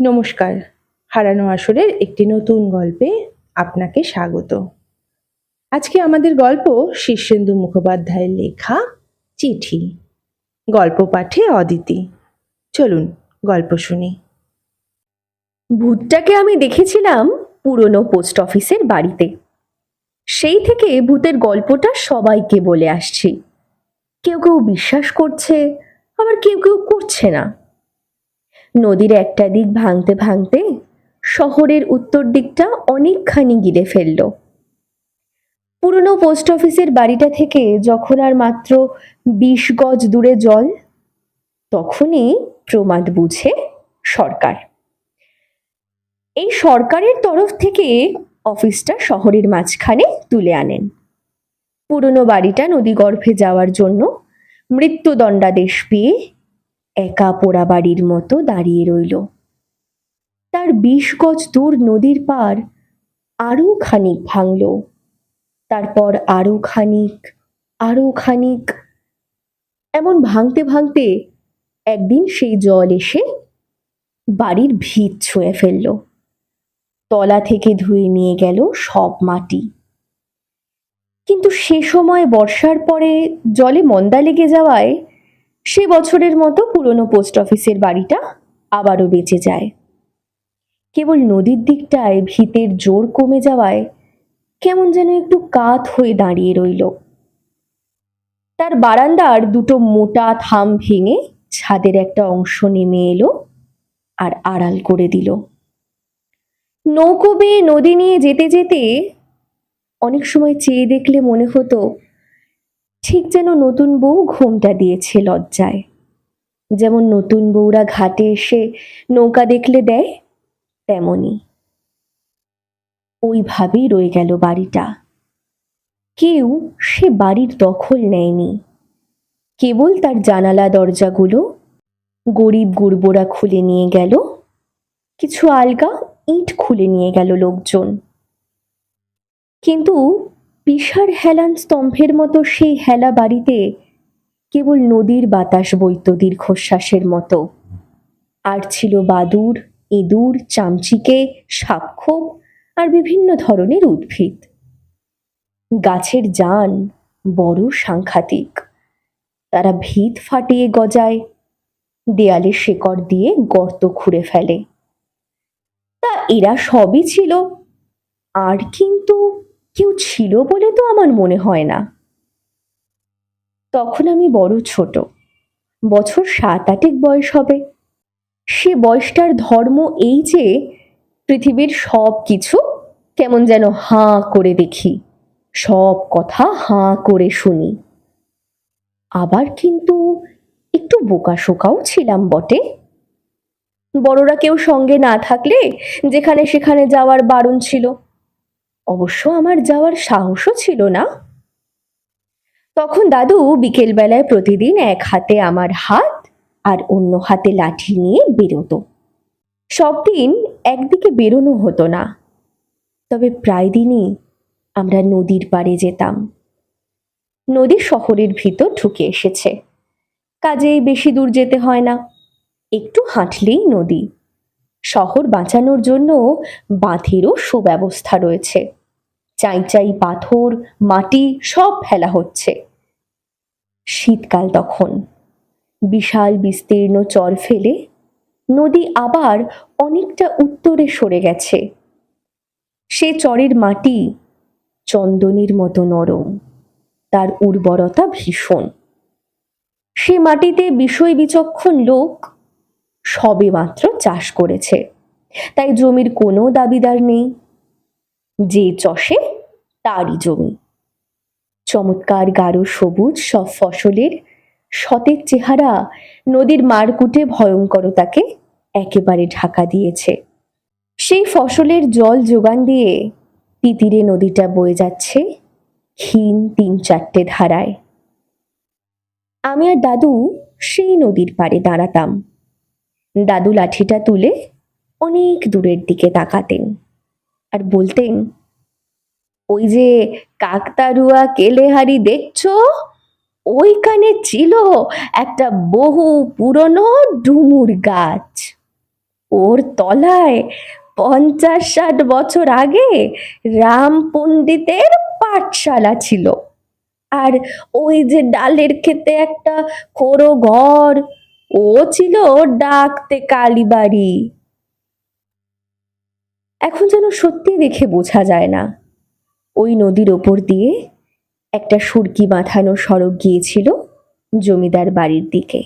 নমস্কার। হারানো আসরের একটি নতুন গল্পে আপনাকে স্বাগত। আজকে আমাদের গল্প শীর্ষেন্দু মুখোপাধ্যায়ের লেখা চিঠি। গল্প পাঠে অদিতি। চলুন গল্প শুনি। ভূতটাকে আমি দেখেছিলাম পুরনো পোস্ট অফিসের বাড়িতে। সেই থেকে ভূতের গল্পটা সবাইকে বলে আসছি। কেউ কেউ বিশ্বাস করছে, আবার কেউ কেউ করছে না। নদীর একটা দিক ভাঙতে ভাঙতে শহরের উত্তর দিকটা অনেকখানি গিলে ফেলল। পুরনো পোস্ট অফিসের বাড়িটা থেকে যখন আর মাত্র বিশ গজ দূরে জল, তখনই প্রমাদ বুঝে সরকার। এই সরকারের তরফ থেকে অফিসটা শহরের মাঝখানে তুলে আনেন। পুরনো বাড়িটা নদীগর্ভে যাওয়ার জন্য মৃত্যুদণ্ডাদেশ পেয়ে একা পোড়া বাড়ির মতো দাঁড়িয়ে রইল। তার বিশ গজ দূর নদীর পার আরও খানিক ভাঙল। তারপর আরও খানিক আরও খানিক। এমন ভাঙতে ভাঙতে একদিন সেই জল এসে বাড়ির ভিত ছুঁয়ে ফেলল। তলা থেকে ধুয়ে নিয়ে গেল সব মাটি। কিন্তু সে সময় বর্ষার পরে জলে মন্দা লেগে যাওয়ায় সে বছরের মতো পুরনো পোস্ট অফিসের বাড়িটা আবারও বেঁচে যায়। কেবল নদীর দিকটায় ভিতের জোর কমে যাওয়ায় কেমন যেন একটু কাত হয়ে দাঁড়িয়ে রইল। তার বারান্দার দুটো মোটা থাম ভেঙে ছাদের একটা অংশ নেমে এলো আর আড়াল করে দিল। নৌকো বেয়ে নদী নিয়ে যেতে যেতে অনেক সময় চেয়ে দেখলে মনে হতো ঠিক যেন নতুন বউ ঘুমটা দিয়েছে লজ্জায়। যেমন নতুন বউরা ঘাটে এসে নৌকা দেখলে দেয় তেমনই ওইভাবেই রয়ে গেল বাড়িটা। কেউ সে বাড়ির দখল নেয়নি। কেবল তার জানালা দরজাগুলো গরিব গুরবোরা খুলে নিয়ে গেল। কিছু আলগা ইট খুলে নিয়ে গেল লোকজন। কিন্তু বিশার হেলান স্তম্ভের মতো সেই হেলা বাড়িতে কেবল নদীর বাতাস বইত দীর্ঘশ্বাসের মতো। আর ছিল বাদুর, ইঁদুর, চামচিকে, সাপখোপ আর বিভিন্ন ধরনের উদ্ভিদ। গাছের যান বড় সাংঘাতিক। তারা ভিত ফাটিয়ে গজায়, দেয়ালে শেকড় দিয়ে গর্ত খুঁড়ে ফেলে। তা এরা সবই ছিল। আর কিন্তু কেউ ছিল বলে তো আমার মনে হয় না। তখন আমি বড় ছোট। বছর সাত আটেক বয়স হবে। সে বয়সটার ধর্ম এই যে, পৃথিবীর সব কিছু কেমন যেন হাঁ করে দেখি। সব কথা হাঁ করে শুনি। আবার কিন্তু একটু বোকাশোকাও ছিলাম বটে। বড়রা কেউ সঙ্গে না থাকলে যেখানে সেখানে যাওয়ার বারণ ছিল। অবশ্য আমার যাওয়ার সাহসও ছিল না। তখন দাদু বিকেলবেলায় প্রতিদিন এক হাতে আমার হাত আর অন্য হাতে লাঠি নিয়ে বেরোতো। সব দিন একদিকে বেরোনো হতো না। তবে প্রায় দিনই আমরা নদীর পাড়ে যেতাম। নদী শহরের ভিতর ঢুকে এসেছে। কাজেই বেশি দূর যেতে হয় না। একটু হাঁটলেই নদী। শহর বাঁচানোর জন্য বাঁধেরও সুব্যবস্থা রয়েছে। চাই চাই পাথর, মাটি, সব ফেলা হচ্ছে। শীতকাল তখন। বিশাল বিস্তীর্ণ চর ফেলে নদী আবার অনেকটা উত্তরে সরে গেছে। সে চরের মাটি চন্দনের মতো নরম, তার উর্বরতা ভীষণ। সে মাটিতে বিষয় বিচক্ষণ লোক সবে মাত্র চাষ করেছে, তাই জমির কোনো দাবিদার নেই। যে চষে তারই জমি। চমৎকার গাঢ় সবুজ সব ফসলের সতেজ চেহারা নদীর মারকুটে ভয়ঙ্করতাকে একেবারে ঢাকা দিয়েছে। সেই ফসলের জল যোগান দিয়ে তিতিরে নদীটা বয়ে যাচ্ছে ক্ষীণ তিন চারটে ধারায়। আমি আর দাদু সেই নদীর পাড়ে দাঁড়াতাম। দাদু লাঠিটা তুলে অনেক দূরের দিকে তাকাতেন আর বলতেন ওই যে কাকতারুয়া কেলেহারি দেখছ? ওইখানে ছিল একটা বহু পুরনো ডুমুর গাছ। ওর তলায় পঞ্চাশ ষাট বছর আগে রাম পণ্ডিতের পাঠশালা ছিল। আর ওই যে ডালের খেতে একটা খোড়ো ঘর, ও ছিল ডাকতে কালীবাড়ি। এখন যেন সত্যি দেখে বোঝা যায় না। ওই নদীর ওপর দিয়ে একটা সুরকি বাঁধানো সড়ক গিয়েছিল জমিদার বাড়ির দিকে।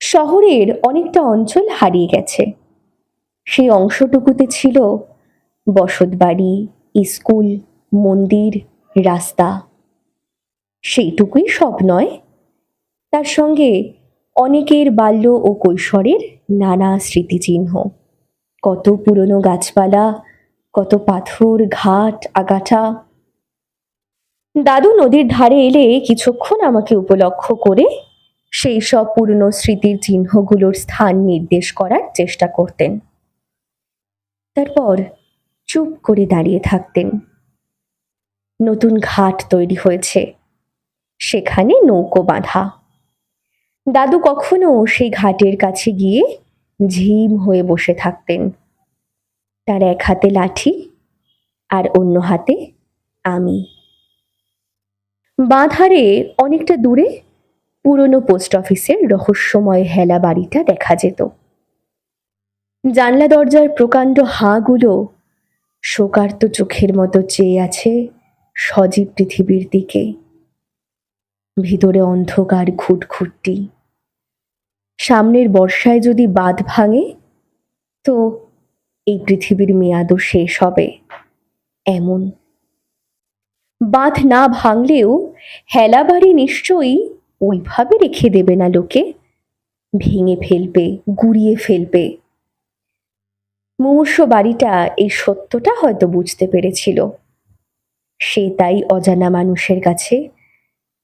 শহরের অনেকটা অঞ্চল হারিয়ে গেছে। সেই অংশটুকুতে ছিল বসতবাড়ি, স্কুল, মন্দির, রাস্তা। সেইটুকুই সব নয়, তার সঙ্গে অনেকের বাল্য ও কৈশোরের নানা স্মৃতিচিহ্ন। কত পুরনো গাছপালা কত পাথর, ঘাট, আগাছা। দাদু নদীর ধারে এলে কিছুক্ষণ আমাকে উপলক্ষ করে সেই সব পুরনো স্মৃতির চিহ্নগুলোর স্থান নির্দেশ করার চেষ্টা করতেন। তারপর চুপ করে দাঁড়িয়ে থাকতেন। নতুন ঘাট তৈরি হয়েছে। সেখানে নৌকো বাঁধা। দাদু কখনো সেই ঘাটের কাছে গিয়ে ঝিম হয়ে বসে থাকতেন। তার এক হাতে লাঠি আর অন্য হাতে আমি। বাঁধারে অনেকটা দূরে পুরনো পোস্ট অফিসের রহস্যময় হেলা বাড়িটা দেখা যেত। জানলা দরজার প্রকাণ্ড হাঁগুলো শোকার্ত চোখের মতো চেয়ে আছে সজীব পৃথিবীর দিকে। ভিতরে অন্ধকার ঘুটঘুটটি। সামনের বর্ষায় যদি বাঁধ ভাঙে, তো এই পৃথিবীর মেয়াদও শেষ হবে। এমন। বাঁধ না ভাঙলেও হেলা বাড়ি নিশ্চয়ই ওইভাবে রেখে দেবে না লোকে। ভেঙে ফেলবে, গুড়িয়ে ফেলবে। মুমূর্ষ বাড়িটা এই সত্যটা হয়তো বুঝতে পেরেছিল। সে তাই অজানা মানুষের কাছে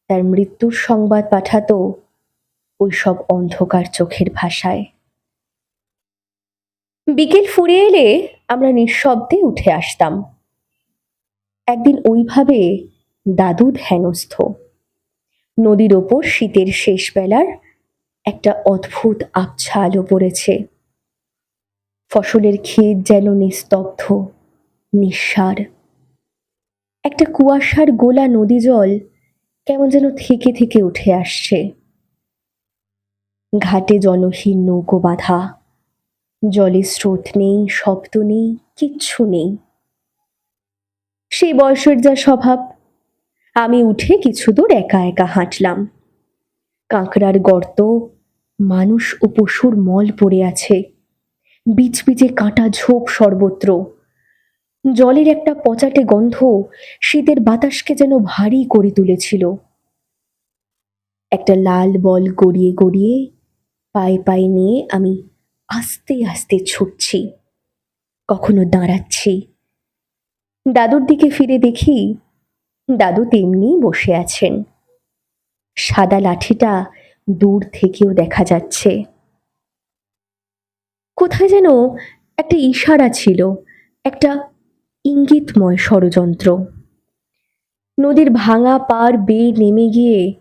তার মৃত্যুর সংবাদ পাঠাতো ওই সব অন্ধকার চোখের ভাষায়। বিকেল ফুরিয়ে এলে আমরা নিঃশব্দে উঠে আসতাম। একদিন ওইভাবে দাদু ধ্যানস্থ। নদীর ওপর শীতের শেষ বেলার একটা অদ্ভুত আবছা আলো পড়েছে। ফসলের ক্ষেত যেন নিস্তব্ধ, নিঃসার। একটা কুয়াশার গোলা নদী জল কেমন যেন থেকে থেকে উঠে আসছে। ঘাটে জলহীন নৌকো বাঁধা। জলের স্রোত নেই, শব্দ নেই, কিচ্ছু নেই। সেই বয়সের যা স্বভাব, আমি উঠে কিছু দূর একা একা হাঁটলাম। কাঁকড়ার গর্ত, মানুষ ও পশুর মল পড়ে আছে। বিচ বিচে কাঁটা ঝোপ সর্বত্র। জলের একটা পচাটে গন্ধ শীতের বাতাসকে যেন ভারী করে তুলেছিল। একটা লাল বল গড়িয়ে গড়িয়ে, পায়ে পায়ে নিয়ে আমি আস্তে আস্তে ছুটছি, কখনো দাঁড়াচ্ছি। দাদুর দিকে ফিরে দেখি, দাদু তেমনি বসে আছেন। সাদা লাঠিটা দূর থেকেও দেখা যাচ্ছে। কোথায় যেন একটা ইশারা ছিল, একটা ইঙ্গিতময় ষড়যন্ত্র। নদীর ভাঙা পার বেয়ে নেমে গিয়ে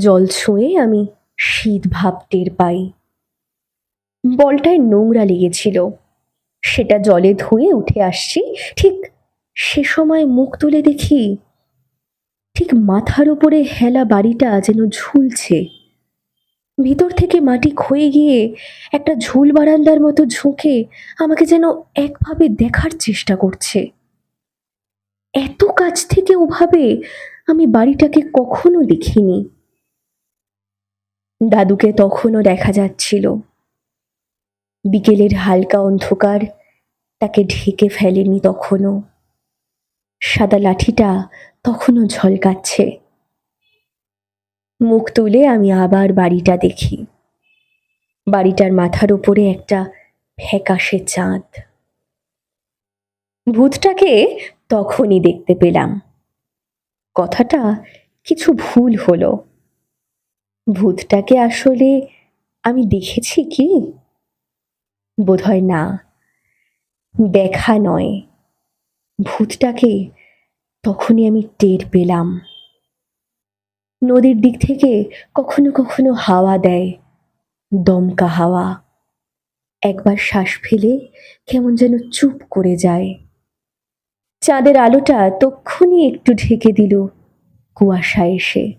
জল ছুঁয়ে আমি শীত ভাব টের পাই। বলটায় নোংরা লেগেছিল। সেটা জলে ধুয়ে উঠে আসছি। ঠিক সে সময় মুখ তুলে দেখি, ঠিক মাথার উপরে হেলা বাড়িটা যেন ঝুলছে। ভিতর থেকে মাটি ক্ষয়ে গিয়ে একটা ঝুল বারান্দার মতো ঝুঁকে আমাকে যেন একভাবে দেখার চেষ্টা করছে। এত কাছ থেকে ওভাবে আমি বাড়িটাকে কখনো দেখিনি। দাদুকে তখনও দেখা যাচ্ছিল। বিকেলের হালকা অন্ধকার তাকে ঢেকে ফেলেনি তখনও। সাদা লাঠিটা তখনও ঝলকাচ্ছে। মুখ তুলে আমি আবার বাড়িটা দেখি। বাড়িটার মাথার উপরে একটা ফ্যাকাশে চাঁদ। ভূতটাকে তখনই দেখতে পেলাম। কথাটা কিছু ভুল হলো। ভূতটাকে আসলে আমি দেখেছি কি? বোধহয় না। দেখা নয়। ভূতটাকে তখনই আমি টের পেলাম। নদীর দিক থেকে কখনো কখনো হাওয়া দেয়, দমকা হাওয়া। একবার শ্বাস ফেলে কেমন যেন চুপ করে যায়। চাঁদের আলোটা তক্ষুনি একটু ঢেকে দিল কুয়াশা এসে।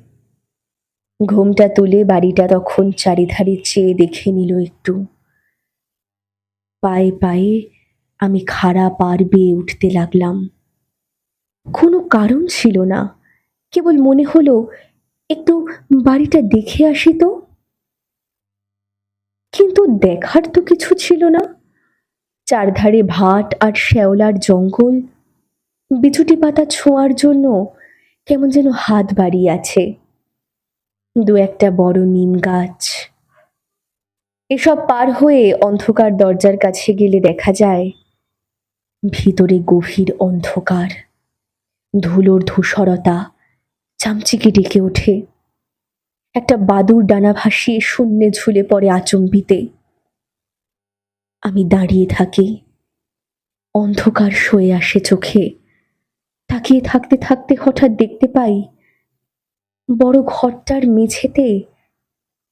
ঘুমটা তুলে বাড়িটা তখন চারিধারে চেয়ে দেখে নিল একটু। পায়ে পায়ে আমি খাড়া পার বেয়ে উঠতে লাগলাম। কোনো কারণ ছিল না। কেবল মনে হলো, একটু বাড়িটা দেখে আসি তো। কিন্তু দেখার তো কিছু ছিল না। চারধারে ভাট আর শ্যাওলার জঙ্গল বিছুটি পাতা ছোঁয়ার জন্য কেমন যেন হাত বাড়িয়ে আছে। দু একটা বড় নিম গাছ এসব পার হয়ে অন্ধকার দরজার কাছে গেলে দেখা যায়, ভিতরে গভীর অন্ধকার। ধুলোর ধূসরতা চামচিকে ডেকে ওঠে। একটা বাদুর ডানা ভাসিয়ে শূন্যে ঝুলে পড়ে আচম্বিতে। আমি দাঁড়িয়ে থাকি। অন্ধকার সয়ে আসে চোখে। তাকিয়ে থাকতে থাকতে হঠাৎ দেখতে পাই, বড় ঘরটার মেঝেতে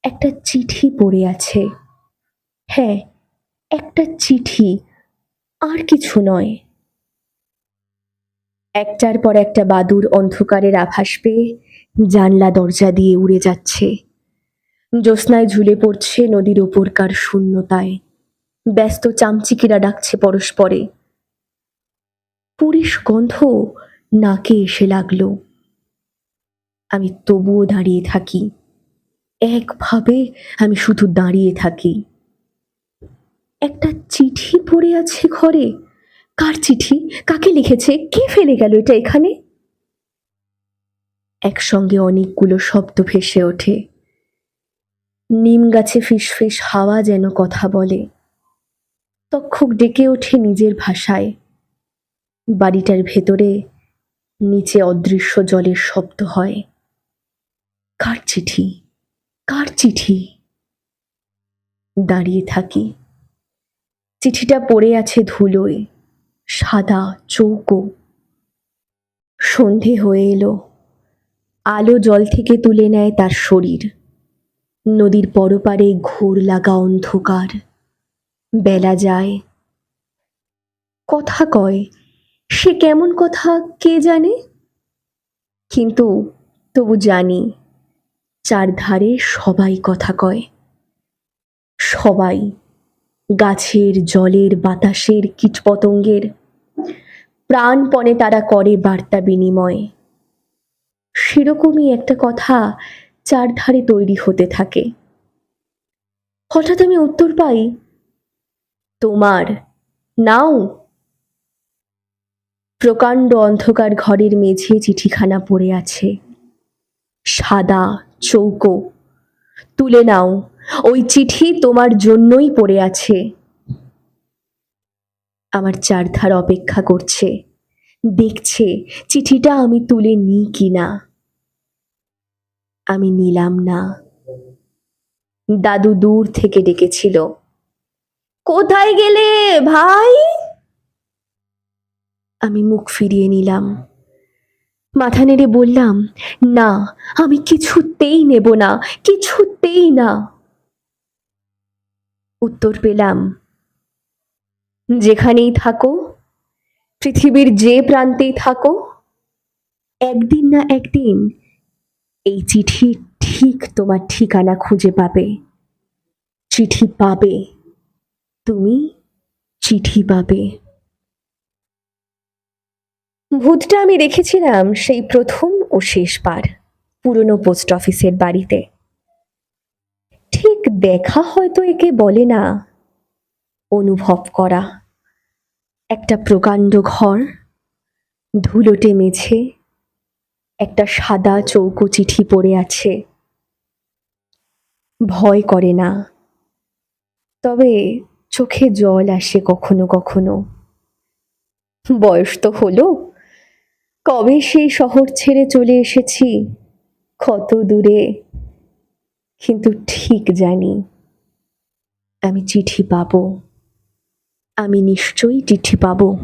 একটা চিঠি পড়ে আছে। হ্যাঁ একটা চিঠি, আর কিছু নয়। একটার পর একটা বাদুর অন্ধকারের আভাস পেয়ে জানলা দরজা দিয়ে উড়ে যাচ্ছে। জ্যোৎস্নায় ঝুলে পড়ছে নদীর ওপরকার শূন্যতায়। ব্যস্ত চামচিকিরা ডাকছে পরস্পরে। পুরিশ গন্ধ নাকে এসে লাগল। আমি তবুও দাঁড়িয়ে থাকি। একভাবে আমি শুধু দাঁড়িয়ে থাকি। একটা চিঠি পড়ে আছে ঘরে। কার চিঠি? কাকে লিখেছে? কে ফেলে গেল এটা এখানে? একসঙ্গে অনেকগুলো শব্দ ভেসে ওঠে। নিম গাছে ফিসফিস হাওয়া যেন কথা বলে। তক্ষক ডেকে ওঠে নিজের ভাষায়। বাড়িটার ভেতরে, নিচে অদৃশ্য জলের শব্দ হয়। কার চিঠি? কার চিঠি? দাঁড়িয়ে থাকি। চিঠিটা পড়ে আছে ধুলোয়, সাদা চৌকো। সন্ধে হয়ে এলো। আলো জল থেকে তুলে নেয় তার শরীর। নদীর পরপারে ঘোর লাগা অন্ধকার। বেলা যায়। কথা কয়, সে কেমন কথা কে জানে? কিন্তু তবু জানি, চারধারে সবাই কথা কয়। সবাই গাছের জলের বাতাসের কীটপতঙ্গের। প্রাণপণে তারা করে বার্তা বিনিময়। সেরকমই একটা কথা চারধারে তৈরি হতে থাকে। হঠাৎ আমি উত্তর পাই, তোমার, নাও। প্রকাণ্ড অন্ধকার ঘরের মেঝে চিঠিখানা পড়ে আছে। সাদা চৌকো তুলে নাও। ওই চিঠি তোমার জন্যই পড়ে আছে। আমার চারধার অপেক্ষা করছে। দেখছে চিঠিটা আমি তুলে নিই কি না। আমি নিলাম না। দাদু দূর থেকে ডেকেছিল। কোথায় গেলে, ভাই? আমি মুখ ফিরিয়ে নিলাম। মাথা নেড়ে বললাম, না, আমি কিছুতেই নেব না, কিছুতেই না। উত্তর পেলাম, যেখানেই থাকো, পৃথিবীর যে প্রান্তেই থাকো, একদিন না একদিন এই চিঠি ঠিক তোমার ঠিকানা খুঁজে পাবে। চিঠি পাবে, তুমি চিঠি পাবে। ভূতটা আমি দেখেছিলাম সেই প্রথম ও শেষবার পুরনো পোস্ট অফিসের বাড়িতে। ঠিক দেখা হয়তো একে বলে না, অনুভব করা। একটা প্রকাণ্ড ঘর, ধুলোটে মেঝে, একটা সাদা চৌকো চিঠি পড়ে আছে। ভয় করে না। তবে চোখে জল আসে কখনো কখনো। বয়স তো হলো। কবে সেই শহর ছেড়ে চলে এসেছি? কত দূরে। কিন্তু ঠিক জানি, আমি চিঠি পাবো। আমি নিশ্চয়ই চিঠি পাবো।